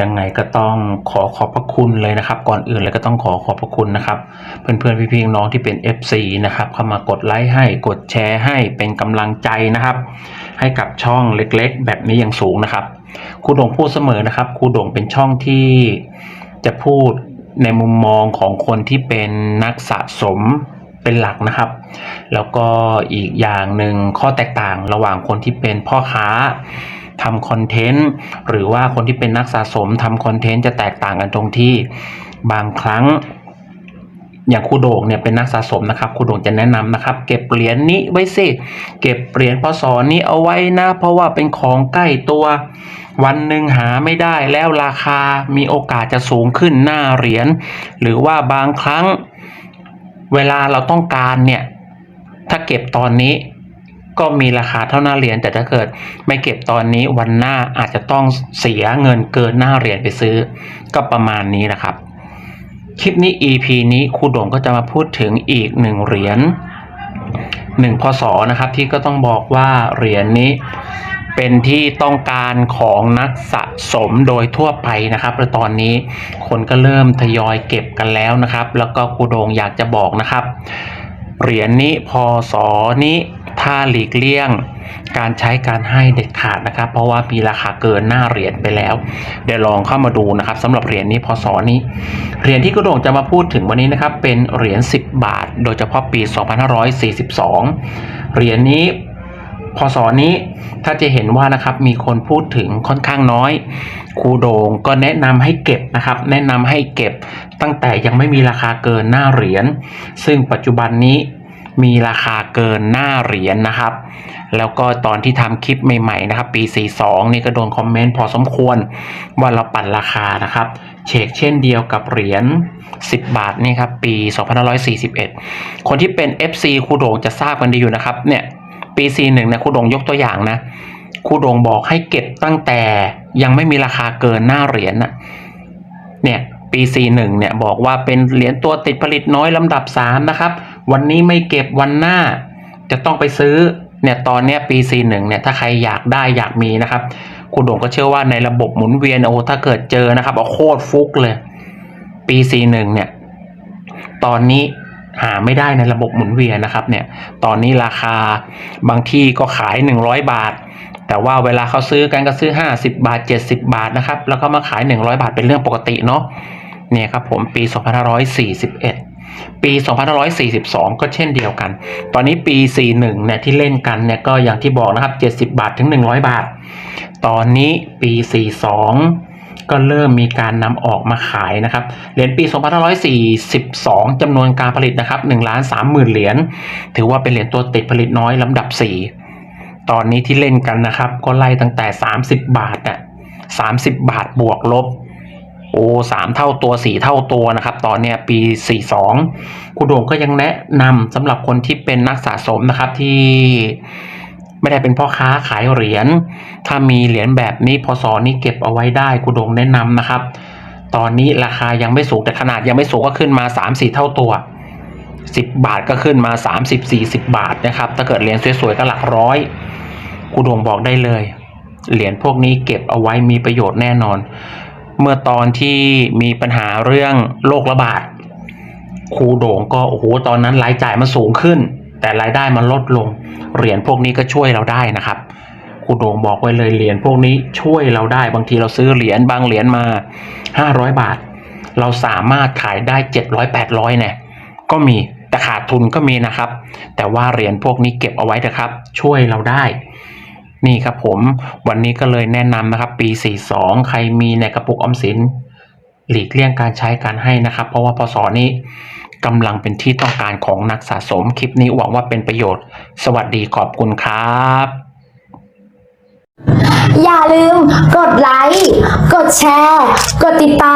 ยังไงก็ต้องขอขอบพระคุณเลยนะครับ ก่อนอื่นเลยก็ต้องขอขอบพระคุณนะครับ เพื่อนๆพี่ๆน้องที่เป็น FC นะครับเข้ามากดไลค์ให้กดแชร์ให้เป็นกำลังใจนะครับ ให้กับช่องเล็กๆ แบบนี้อย่างสูงนะครับครูโด่งพูดเสมอนะครับครูโด่งเป็นช่องที่จะพูดในมุมมองของคนที่เป็นนักสะสมเป็นหลักนะครับ แล้วก็อีกอย่างหนึ่งข้อแตกต่างระหว่างคนที่เป็นพ่อค้า ทำคอนเทนต์หรือว่าคนที่เป็นนักสะสมทำคอนเทนต์จะแตกต่างกันตรงที่บางครั้งอย่างครูโด่งเนี่ยเป็นนักสะสมนะครับครูโด่งจะแนะนำนะครับ เก็บเหรียญนี้ไว้สิเก็บเหรียญพศนี้เอาไว้นะเพราะว่าเป็นของใกล้ตัว วันหนึ่งหาไม่ได้แล้วราคามีโอกาสจะสูงขึ้นหน้าเหรียญหรือว่าบางครั้ง เวลาเราต้องการเนี่ย ถ้าเก็บตอนนี้ ก็มีราคาเท่าหน้าเหรียญแต่ถ้าเกิดไม่เก็บตอนนี้วันหน้าอาจจะต้องเสียเงินเกินหน้าเหรียญไปซื้อ ก็ประมาณนี้นะครับ คลิปนี้ EP นี้ครูโด่งก็จะมาพูดถึงอีกหนึ่งเหรียญหนึ่งพศนะครับที่ก็ต้องบอกว่าเหรียญนี้เป็นที่ต้องการของนักสะสมโดยทั่วไปนะครับและตอนนี้คนก็เริ่มทยอยเก็บกันแล้วนะครับ แล้วก็ครูโด่งอยากจะบอกนะครับ เหรียญนี้พศนี้ ถ้าหลีกเลี่ยง การใช้การให้เด็ดขาดนะครับ เพราะว่ามีราคาเกินหน้าเหรียญไปแล้ว เดี๋ยวลองเข้ามาดูนะครับสำหรับเหรียญนี้พศนี้เหรียญที่กระโดงจะมาพูดถึงวันนี้นะครับเป็นเหรียญ10 บาท โดยเฉพาะปี 2542 เหรียญนี้พศนี้ถ้าจะเห็นว่านะครับมีคนพูดถึงค่อนข้างน้อยครูโดงก็แนะนำให้เก็บนะครับ แนะนำให้เก็บตั้งแต่ยังไม่มีราคาเกินหน้าเหรียญซึ่งปัจจุบันนี้ มีราคาเกินหน้าเหรียญนะครับ แล้วก็ตอนที่ทำคลิปใหม่ๆนะครับ ปี 42 นี่ก็โดนคอมเมนต์พอสมควรว่าเราปั่นราคานะครับเชกเช่นเดียวกับเหรียญ10 บาทนี่ครับปี 2541 คนที่เป็น FC ครูโด่งจะทราบกันดีอยู่นะครับเนี่ยปี 41เนี่ยครูโด่งยกตัวอย่างนะครูโด่งบอกให้เก็บตั้งแต่ยังไม่มีราคาเกินหน้าเหรียญนะเนี่ยปี 41เนี่ยบอกว่าเป็นเหรียญตัวติดผลิตน้อยลำดับ 3 นะครับ วันนี้ไม่เก็บวันหน้า จะต้องไปซื้อเนี่ยตอนเนี้ยปี 41เนี่ยถ้าใครอยากได้อยากมีนะครับคุณโด่งก็เชื่อว่าในระบบหมุนเวียนโอ้ถ้าเกิดเจอนะครับเอาโคตรฟุกเลย ปี 41เนี่ยตอนนี้หาไม่ได้ในระบบหมุนเวียนนะครับเนี่ยตอนนี้ราคาบางที่ก็ขาย 100 บาท แต่ว่าเวลาเขาซื้อกันก็ซื้อ 50 บาท 70 บาทนะครับแล้วก็มาขาย 100 บาทเป็นเรื่องปกติเนาะเนี่ยครับผมปี 2541 ปี 2542 ก็เช่นเดียวกัน ตอนนี้ปี 41 เนี่ยที่เล่นกันเนี่ยก็อย่างที่บอกนะครับ 70 บาทถึง 100 บาท ตอนนี้ปี 42 ก็เริ่มมีการนำออกมาขายนะครับ เหรียญปี 2542จำนวนการผลิตนะครับ1ล้าน3หมื่นเหรียญ ถือว่าเป็นเหรียญตัวติดผลิตน้อยลำดับ 4 ตอนนี้ที่เล่นกันนะครับ ก็ไล่ตั้งแต่ 30 บาทน่ะ30 บาทบวกลบ อ้สามเท่าตัวสี่เท่าตัวนะครับ ตอนเนี้ยปี 42 คุณโด่งก็ยังแนะนำสำหรับคนที่เป็นนักสะสมนะครับที่ไม่ได้เป็นพ่อค้าขายเหรียญ ถ้ามีเหรียญแบบนี้พศนี้เก็บเอาไว้ได้คุณโด่งแนะนำนะครับ ตอนนี้ราคายังไม่สูงแต่ขนาดยังไม่สูงก็ขึ้นมา 3-4 เท่าตัว 10 บาทก็ขึ้นมา 30-40 บาทนะครับ ถ้าเกิดเหรียญสวยๆก็หลักร้อยคุณโด่งบอกได้เลย เหรียญพวกนี้เก็บเอาไว้มีประโยชน์แน่นอน เมื่อตอนที่มีปัญหาเรื่องโรคระบาดครูโด่งก็โอ้โหตอนนั้นรายจ่ายมันสูงขึ้น แต่รายได้มันลดลง เหรียญพวกนี้ก็ช่วยเราได้นะครับครูโด่งบอกไว้เลยเหรียญพวกนี้ช่วยเราได้บางทีเราซื้อเหรียญบางเหรียญมา 500 บาท เราสามารถขายได้ 700 800เนี่ยก็มีแต่ขาดทุนก็มีนะครับ แต่ว่าเหรียญพวกนี้เก็บเอาไว้เถอะครับ ช่วยเราได้ นี่ครับผมวันนี้ก็เลยแนะนำนะครับ ปี 42 ใครมีในกระปุกออมสิน หลีกเลี่ยงการใช้การให้นะครับ เพราะว่าพศนี้กำลังเป็นที่ต้องการของนักสะสมคลิปนี้หวังว่าเป็นประโยชน์ สวัสดีขอบคุณครับ อย่าลืมกดไลค์ กดแชร์ กดติดตาม